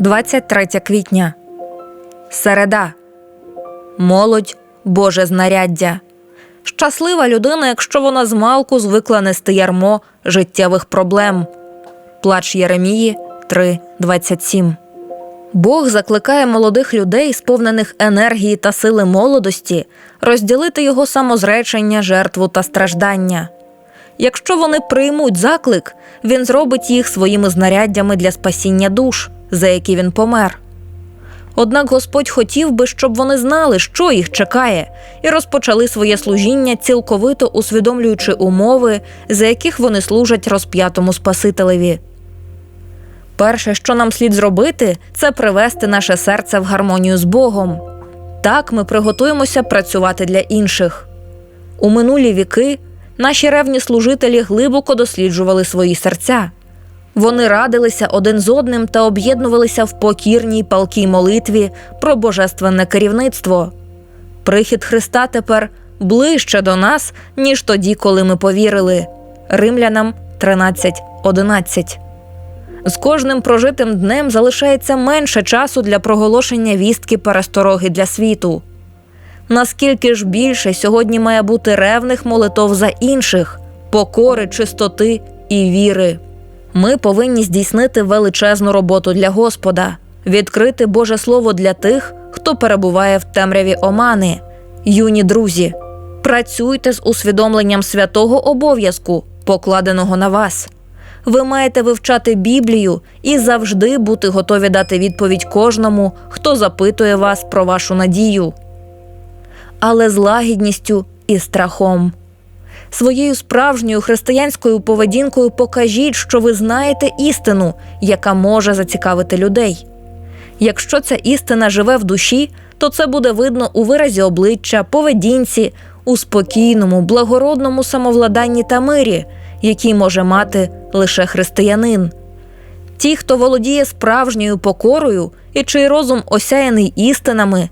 23 квітня. Середа. Молодь Боже знаряддя. Щаслива людина, якщо вона змалку звикла нести ярмо життєвих проблем. Плач Єремії 3.27. Бог закликає молодих людей, сповнених енергії та сили молодості, розділити його самозречення, жертву та страждання. Якщо вони приймуть заклик, він зробить їх своїми знаряддями для спасіння душ, за які він помер. Однак Господь хотів би, щоб вони знали, що їх чекає, і розпочали своє служіння, цілковито усвідомлюючи умови, за яких вони служать розп'ятому Спасителеві. Перше, що нам слід зробити, це привести наше серце в гармонію з Богом. Так ми приготуємося працювати для інших. У минулі віки наші ревні служителі глибоко досліджували свої серця. Вони радилися один з одним та об'єднувалися в покірній палкій молитві про божественне керівництво. Прихід Христа тепер ближче до нас, ніж тоді, коли ми повірили. Римлянам 13.11 З кожним прожитим днем залишається менше часу для проголошення вістки перестороги для світу. Наскільки ж більше сьогодні має бути ревних молитов за інших, покори, чистоти і віри. Ми повинні здійснити величезну роботу для Господа, відкрити Боже Слово для тих, хто перебуває в темряві омани. Юні друзі, працюйте з усвідомленням святого обов'язку, покладеного на вас. Ви маєте вивчати Біблію і завжди бути готові дати відповідь кожному, хто запитує вас про вашу надію. Але з лагідністю і страхом. Своєю справжньою християнською поведінкою покажіть, що ви знаєте істину, яка може зацікавити людей. Якщо ця істина живе в душі, то це буде видно у виразі обличчя, поведінці, у спокійному, благородному самовладанні та мирі, який може мати лише християнин. Ті, хто володіє справжньою покорою і чий розум осяяний істинами,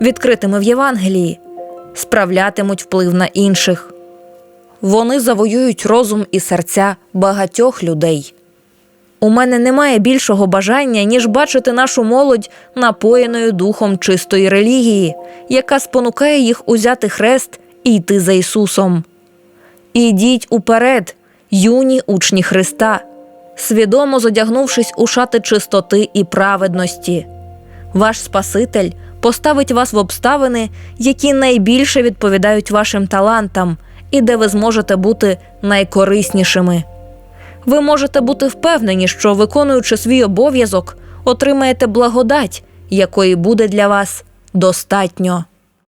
відкритими в Євангелії, справлятимуть вплив на інших. Вони завоюють розум і серця багатьох людей. У мене немає більшого бажання, ніж бачити нашу молодь напоєною духом чистої релігії, яка спонукає їх узяти хрест і йти за Ісусом. Ідіть уперед, юні учні Христа, свідомо зодягнувшись у шати чистоти і праведності. Ваш Спаситель поставить вас в обставини, які найбільше відповідають вашим талантам і де ви зможете бути найкориснішими. Ви можете бути впевнені, що, виконуючи свій обов'язок, отримаєте благодать, якої буде для вас достатньо.